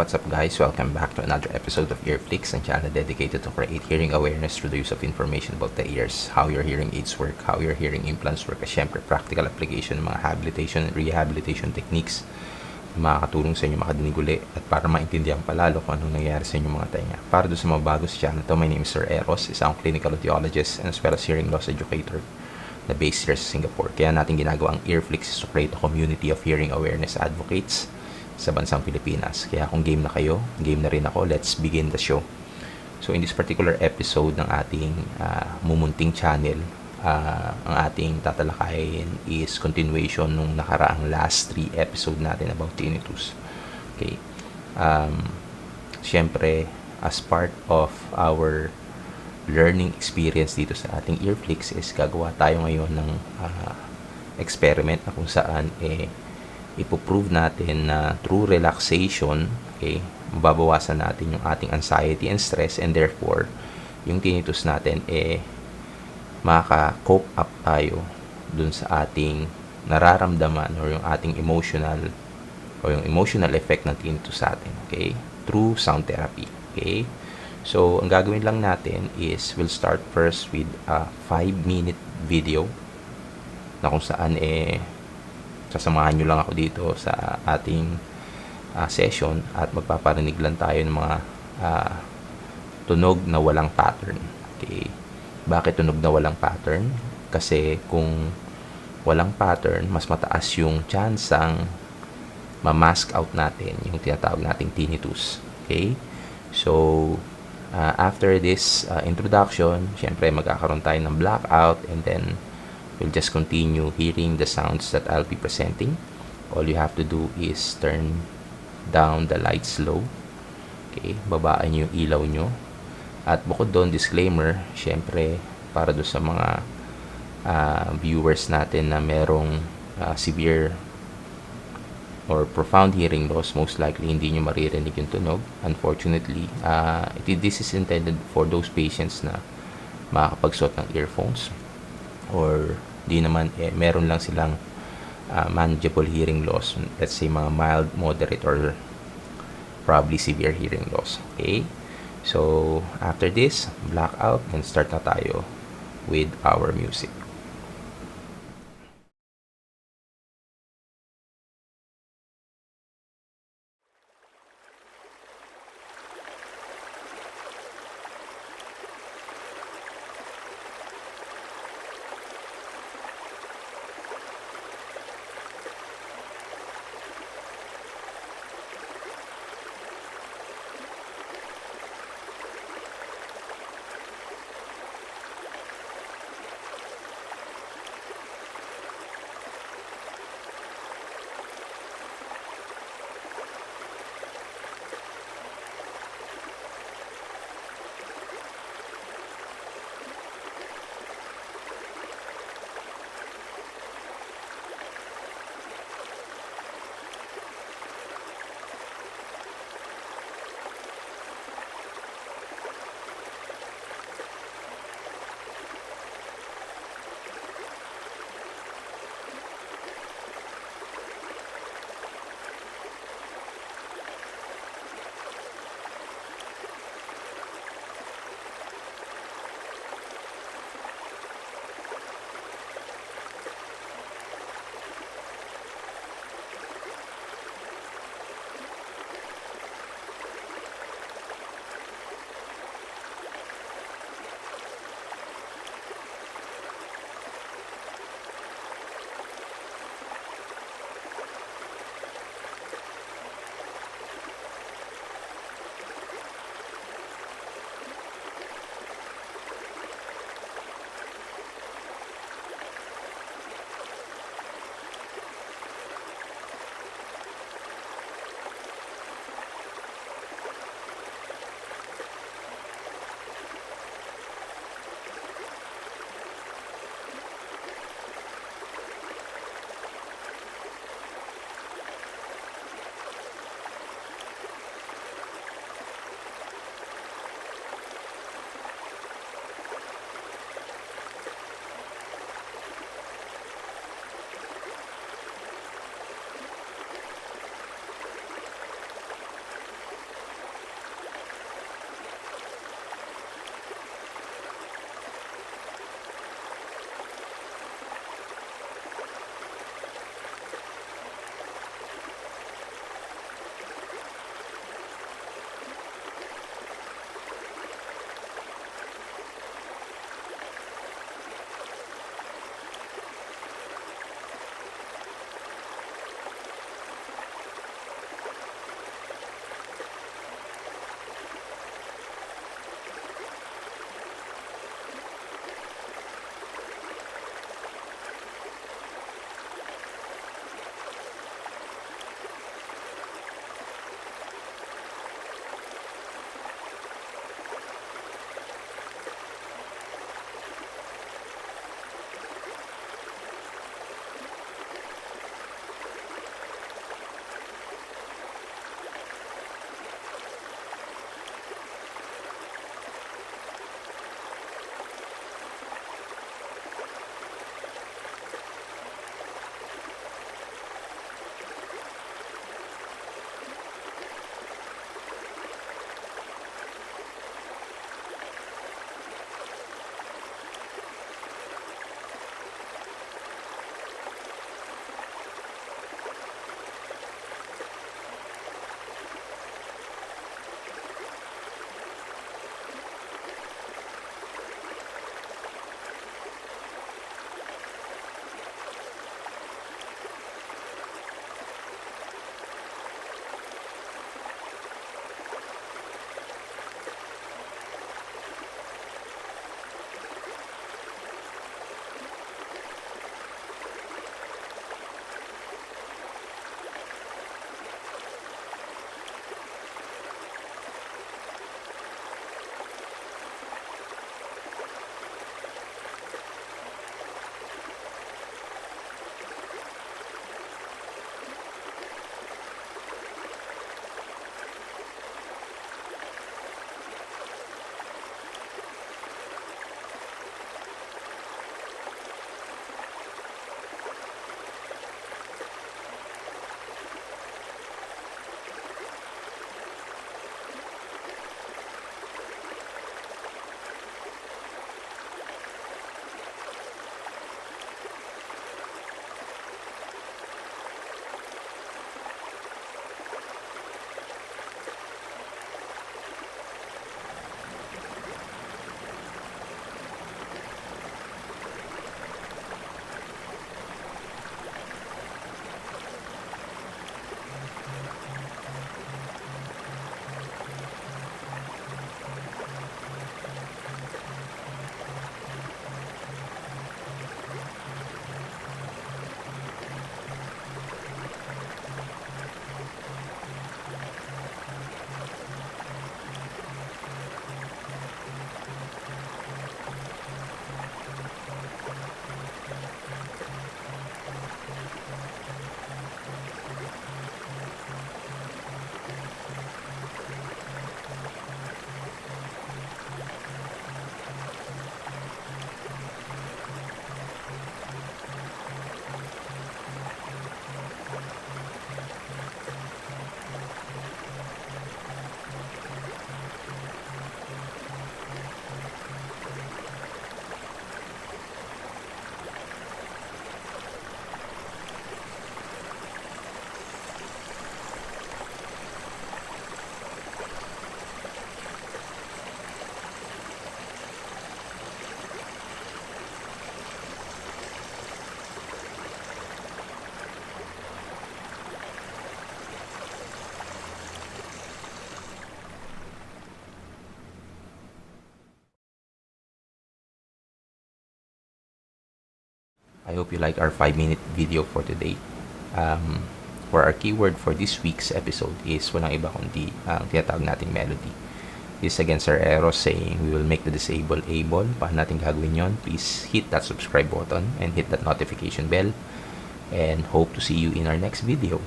What's up guys? Welcome back to another episode of Earflix, ang channel dedicated to create hearing awareness through the use of information about the ears, how your hearing aids work, how your hearing implants work, at syempre practical application ng mga habilitation and rehabilitation techniques na makakatulong sa inyo makadinig uli at para maintindihan palalo kung anong nangyayari sa inyong mga tenga. Para doon sa mga bago sa channel to, my name is Sir Eros, isang clinical audiologist and as well as hearing loss educator na based here sa Singapore. Kaya natin ginagawa ang Earflix to create a community of hearing awareness advocates sa bansang Pilipinas. Kaya kung game na kayo, game na rin ako, let's begin the show. So in this particular episode ng ating uh, mumunting channel, uh, ang ating tatalakayin is continuation nung nakaraang last three episode natin about tinnitus. Okay. Um, Siyempre, as part of our learning experience dito sa ating Earflix is gagawa tayo ngayon ng uh, experiment na kung saan eh ipoprove natin na through relaxation, okay, mababawasan natin yung ating anxiety and stress and therefore, yung tinnitus natin, eh, makaka-cope up tayo dun sa ating nararamdaman or yung ating emotional o yung emotional effect ng tinnitus sa atin, okay, through sound therapy, okay. So, ang gagawin lang natin is we'll start first with a 5 minute video na kung saan eh sasamahan nyo lang ako dito sa ating uh, session at magpaparinig lang tayo ng mga uh, tunog na walang pattern. Okay. Bakit tunog na walang pattern? Kasi kung walang pattern, mas mataas yung chance ang ma-mask out natin yung tinatawag nating tinnitus. Okay? So, uh, after this uh, introduction, syempre magkakaroon tayo ng blackout and then We'll just continue hearing the sounds that I'll be presenting. All you have to do is turn down the lights low. Okay, babaan yung ilaw nyo. At bukod doon, disclaimer, syempre, para do sa mga uh, viewers natin na merong uh, severe or profound hearing loss, most likely hindi nyo maririnig yung tunog. Unfortunately, uh, it, this is intended for those patients na makakapagsuot ng earphones or di naman eh, meron lang silang uh, manageable hearing loss. Let's say mga mild moderate or probably severe hearing loss. Okay? So after this blackout and start na tayo with our music I hope you like our 5 minute video for today. Um, for our keyword for this week's episode is walang iba kundi ang tinatawag nating melody. This is again Sir Eros saying we will make the disabled able. Paano natin gagawin yon? Please hit that subscribe button and hit that notification bell. And hope to see you in our next video.